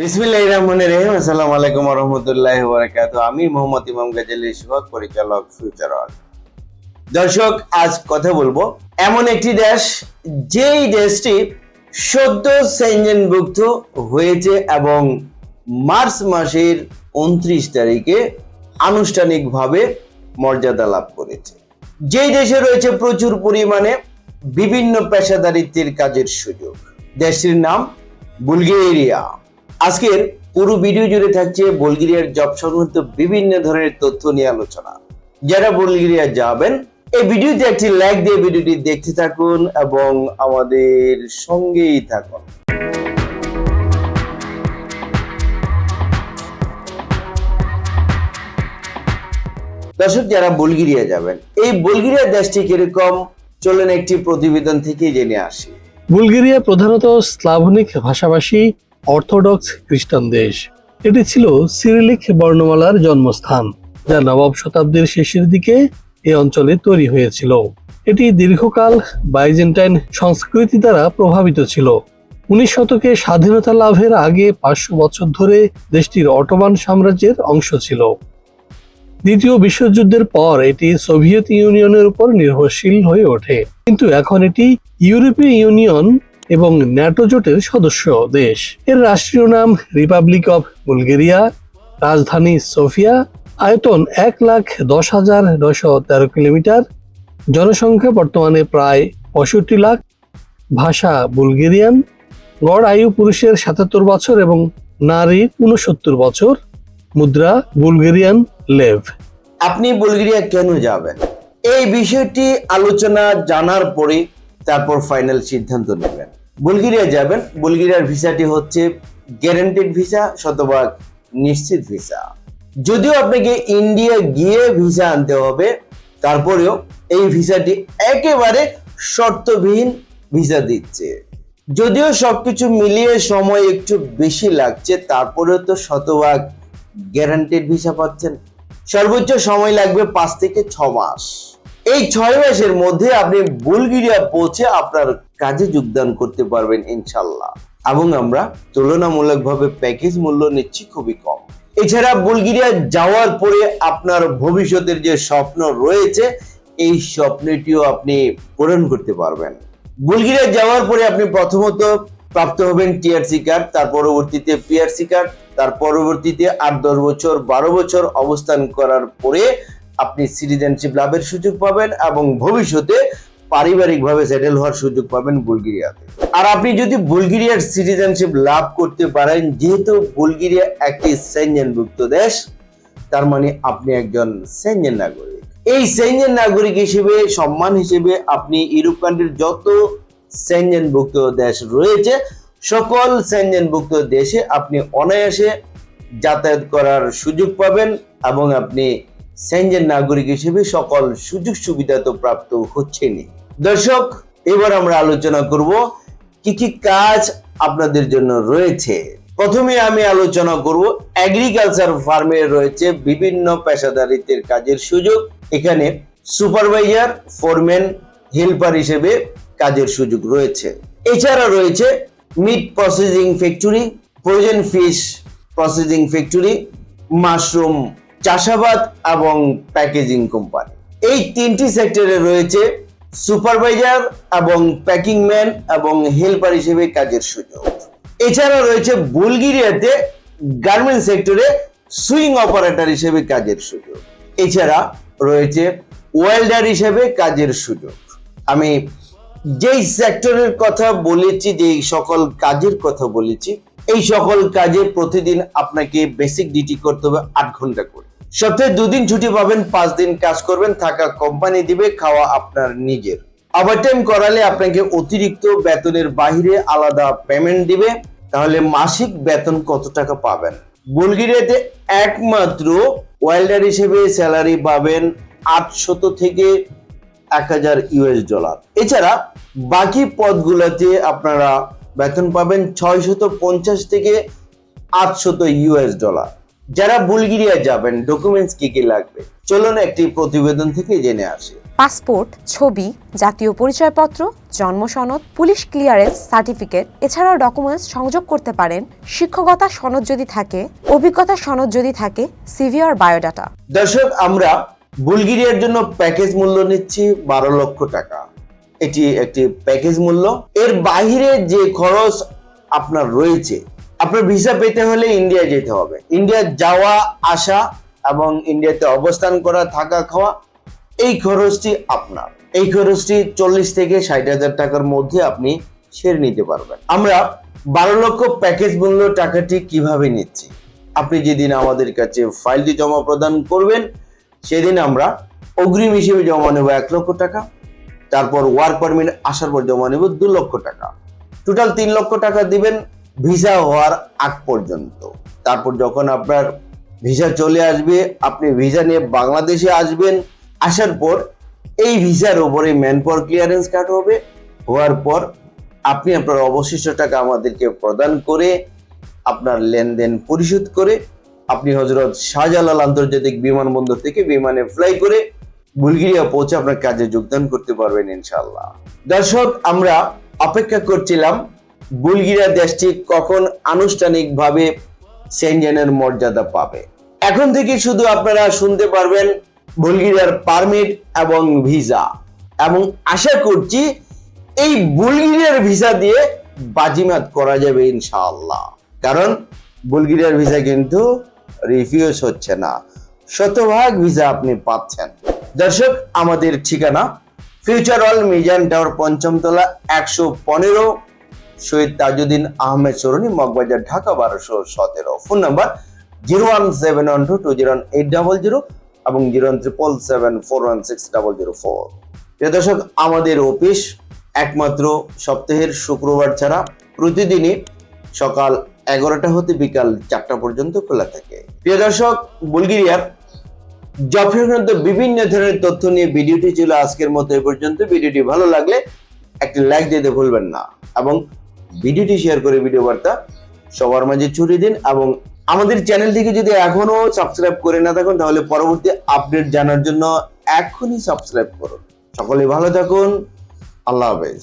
বিসমিল্লাহ রহমান রহিম। আসসালামু আলাইকুম রহমতুল্লাহ বারাকাত আমি মোহাম্মদ ইমাম গাজালি পরিচালক ফিউচার দর্শক, আজ কথা বলব এমন একটি দেশ, যেই দেশটি সদ্য সেঞ্জনভুক্ত হয়েছে এবং মার্চ মাসের উনত্রিশ তারিখে আনুষ্ঠানিকভাবে মর্যাদা লাভ করেছে। যেই দেশে রয়েছে প্রচুর পরিমাণে বিভিন্ন পেশাদারিত্বের কাজের সুযোগ। দেশটির নাম বুলগেরিয়া। আজকের পুরো ভিডিও জুড়ে থাকছে বুলগেরিয়ার জব সংক্রান্ত বিভিন্ন ধরনের তথ্য নিয়ে আলোচনা। যারা বুলগেরিয়া যাবেন, এই ভিডিওতে একটি লাইক দিয়ে ভিডিওটি দেখতে থাকুন এবং আমাদের সঙ্গেই থাকুন। দর্শক, যারা বুলগেরিয়া যাবেন, এই বুলগেরিয়া দেশটি কীরকম? চলেন একটি প্রতিবেদন থেকে জেনে আসি। বুলগেরিয়া প্রধানত স্লাভনিক ভাষাভাষী অর্থোডক্স খ্রিস্টান দেশ। এটি ছিল সিরিলিক বর্ণমালার জন্মস্থান, যা নবম শতাব্দীর শেষের দিকে এই অঞ্চলে তৈরি হয়েছিল। এটি দীর্ঘকাল বাইজেন্টাইন সংস্কৃতি দ্বারা প্রভাবিত ছিল। উনিশ শতকে স্বাধীনতা লাভের আগে পাঁচশো বছর ধরে দেশটির অটোমান সাম্রাজ্যের অংশ ছিল। দ্বিতীয় বিশ্বযুদ্ধের পর এটি সোভিয়েত ইউনিয়নের উপর নির্ভরশীল হয়ে ওঠে। কিন্তু এখন এটি ইউরোপীয় ইউনিয়ন এবং ন্যাটো জোটের সদস্য দেশ। এর রাষ্ট্রীয় নাম রিপাবলিক অফ বুলগেরিয়া রাজধানী সোফিয়া আয়তন এক লাখ দশ হাজার নয়শো তেরো কিলোমিটার, জনসংখ্যা বর্তমানে প্রায় পঁয়ষট্টি লাখ, ভাষা বুলগেরিয়ান, গড় আয়ু পুরুষের সাতাত্তর বছর এবং নারীর উনসত্তর বছর, মুদ্রা বুলগেরিয়ান লেভ। আপনি বুলগেরিয়া কেন যাবেন? এই বিষয়টি আলোচনা জানার পরে তারপর ফাইনাল সিদ্ধান্ত নেবেন। বুলগেরিয়া যাবেন। বুলগেরিয়ার ভিসাটি হচ্ছে গ্যারান্টেড ভিসা শতভাগ নিশ্চিত ভিসা যদিও আপনাকে ইন্ডিয়া গিয়ে ভিসা আনতে হবে, তারপরেও এই ভিসাটি একেবারে শর্তবিহীন ভিসা দিচ্ছে। যদিও সবকিছু মিলিয়ে সময় একটু বেশি লাগছে, তারপরেও তো শতভাগ গ্যারান্টেড ভিসা পাচ্ছেন। সর্বোচ্চ সময় লাগবে পাঁচ থেকে ছ মাস। এই ছয় মাসের মধ্যে আপনি বুলগেরিয়া পৌঁছে আপনার কাজে যোগদান করতে পারবেন ইনশাল্লাহ। এবং আমরা তুলনামূলকভাবে প্যাকেজ মূল্য নিচ্ছি খুবই কম। এছাড়া বুলগেরিয়া যাওয়ার পরে আপনার ভবিষ্যতের যে স্বপ্ন রয়েছে, এই স্বপ্নটিও আপনি পূরণ করতে পারবেন। বুলগেরিয়া যাওয়ার পরে আপনি প্রথমত প্রাপ্ত হবেন টিআরসি কার্ড তার পরবর্তীতে পিআরসি কার্ড তার পরবর্তীতে আট, দশ বছর, বারো বছর অবস্থান করার পরে আপনি সিটিজেনশিপ লাভের সুযোগ পাবেন এবং ভবিষ্যতে পারিবারিকভাবে সেটেল হওয়ার সুযোগ পাবেন বুলগেরিয়াতে। আর আপনি যদি বুলগেরিয়ার সিটিজেনশিপ লাভ করতে পারেন, যেহেতু বুলগেরিয়া একটি সেঞ্জনভুক্ত দেশ, তার মানে আপনি একজন সেঞ্জেন নাগরিক। এই সেঞ্জেন নাগরিক হিসেবে, সম্মান হিসেবে আপনি ইউরোপ কান্ট্রির যত সেঞ্জনভুক্ত দেশ রয়েছে, সকল সেঞ্জনভুক্ত দেশে আপনি অনায়াসে যাতায়াত করার সুযোগ পাবেন এবং আপনি সেঞ্জেন নাগরিক হিসেবে সকল সুযোগ সুবিধা তো প্রাপ্ত হচ্ছেনই। দর্শক, এবার আমরা আলোচনা করব কি কি কাজ আপনাদের জন্য রয়েছে। প্রথমে আমি আলোচনা করব এগ্রিকালচার ফার্মে রয়েছে বিভিন্ন পেশাদারিত্বের কাজের সুযোগ। এখানে সুপারভাইজার ফোরম্যান হেল্পার হিসেবে কাজের সুযোগ রয়েছে। এছাড়া রয়েছে meat processing factory frozen fish processing factory mushroom চাষাবাদ এবং প্যাকেজিং কোম্পানি এই তিনটি সেক্টরে রয়েছে সুপারভাইজার এবং প্যাকিং ম্যান এবং হেল্পার হিসেবে কাজের সুযোগ। এছাড়া রয়েছে বুলগেরিয়াতে গার্মেন্ট সেক্টরে সুইং অপারেটর হিসেবে কাজের সুযোগ। এছাড়া রয়েছে ওয়েল্ডার হিসেবে কাজের সুযোগ। আমি যেই সেক্টরের কথা বলেছি, যেই সকল কাজের কথা বলেছি, এই সকল কাজে প্রতিদিন আপনাকে বেসিক ডিউটি করতে হবে আট ঘণ্টা করে। সপ্তাহে দুদিন ছুটি পাবেন, পাঁচ দিন কাজ করবেন, থাকা কোম্পানি দিবে, খাওয়া আপনার নিজের। ওভারটাইম করালে আপনাকে অতিরিক্ত বেতনের বাইরে আলাদা পেমেন্ট দিবে, তাহলে মাসিক বেতন কত টাকা পাবেন? বুলগেরিয়াতে একমাত্র ওয়েল্ডার হিসেবে স্যালারি পাবেন আটশত থেকে এক হাজার ইউএস ডলার এছাড়া বাকি পদগুলোতে আপনারা বেতন পাবেন ছয়শত পঞ্চাশ থেকে আটশত ইউএস ডলার যারা বুলগেরিয়া যাবেন ডকুমেন্টস কি কি লাগবে? চলুন একটি প্রতিবেদন থেকে জেনে আসি। পাসপোর্ট ছবি জাতীয় পরিচয়পত্র জন্ম সনদ পুলিশ ক্লিয়ারেন্স সার্টিফিকেট এছাড়াও ডকুমেন্টস সংযোগ করতে পারেন শিক্ষকতা সনদ যদি থাকে অভিজ্ঞতা সনদ যদি থাকে সিভি আর বায়োডাটা দর্শক আমরা বুলগেরিয়ার জন্য প্যাকেজ মূল্য নিচ্ছি বারো লক্ষ টাকা। এটি একটি প্যাকেজ মূল্য। এর বাইরে যে খরচ আপনার রয়েছে আপনার ভিসা পেতে হলে ইন্ডিয়া যেতে হবে। ইন্ডিয়া যাওয়া, আসা এবং ইন্ডিয়াতে অবস্থান করা, থাকা, খাওয়া, এই খরচটি আপনার। এই খরচটি চল্লিশ থেকে ষাট হাজার টাকার মধ্যে আপনি সেরে নিতে পারবেন। আমরা বারো লক্ষ প্যাকেজ মূল্য টাকাটি কীভাবে নিচ্ছি? আপনি যেদিন আমাদের কাছে ফাইলটি জমা প্রদান করবেন, সেদিন আমরা অগ্রিম হিসেবে জমা নেব এক লক্ষ টাকা, তারপর ওয়ার্ক পারমিট আসার পর জমা নেব দু লক্ষ টাকা। টোটাল তিন লক্ষ টাকা দিবেন ভিসা হওয়ার আগ পর্যন্ত। তারপর যখন আপনার ভিসা চলে আসবে, আপনি ভিসা নিয়ে বাংলাদেশে আসবেন, আসার পর এই ভিসার উপরে ম্যান পাওয়ার ক্লিয়ারেন্স কাট হবে। হওয়ার পর আপনি আপনার অবশিষ্ট টাকা আমাদেরকে প্রদান করে আপনার লেনদেন পরিশোধ করে আপনি হজরত শাহজালাল আন্তর্জাতিক বিমানবন্দর থেকে বিমানে ফ্লাই করে বুলগেরিয়া পৌঁছে আপনার কাজে যোগদান করতে পারবেন ইনশাল্লাহ দর্শক, আমরা অপেক্ষা করছিলাম বুলগেরিয়া দেশটি কখন আনুষ্ঠানিকভাবে সেনজেনের মর্যাদা পাবে? এখন থেকে শুধু আপনারা শুনতে পারবেন বুলগেরিয়ার পারমিট এবং ভিসা। এবং আশা করছি এই বুলগেরিয়ার ভিসা দিয়ে বাজিমাত করা যাবে ইনশাআল্লাহ। কারণ বুলগেরিয়ার ভিসা কিন্তু রিফিউজ হচ্ছে না। শতভাগ ভিসা আপনি পাচ্ছেন। দর্শক, আমাদের ঠিকানা ফিউচার অল মিজান টাওয়ার পঞ্চমতলা একশো পনেরো শহীদ তাজুদ্দিন আহমেদ সরণি, মগবাজার, ঢাকা, বারোশো সতেরো। Phone number zero one seven one two two zero eight double zero এবং zero one triple seven four one six double zero four. প্রিয় দর্শক, আমাদের অফিস একমাত্র সপ্তাহের শুক্রবার ছাড়া প্রতিদিনই সকাল এগারোটা হতে বিকাল চারটা পর্যন্ত খোলা থাকে। প্রিয় দর্শক, বুলগেরিয়ার জব বিভিন্ন ধরনের তথ্য নিয়ে ভিডিওটি ছিল আজকের মতো এ পর্যন্ত। ভিডিওটি ভালো লাগলে একটি লাইক দিতে ভুলবেন না এবং ভিডিওটি শেয়ার করে ভিডিও বার্তা সবার মাঝে ছড়িয়ে দিন এবং আমাদের চ্যানেলটিকে যদি এখনও সাবস্ক্রাইব করে না থাকুন, তাহলে পরবর্তী আপডেট জানার জন্য এখনই সাবস্ক্রাইব করুন। সকলে ভালো থাকুন। আল্লাহ হাফেজ।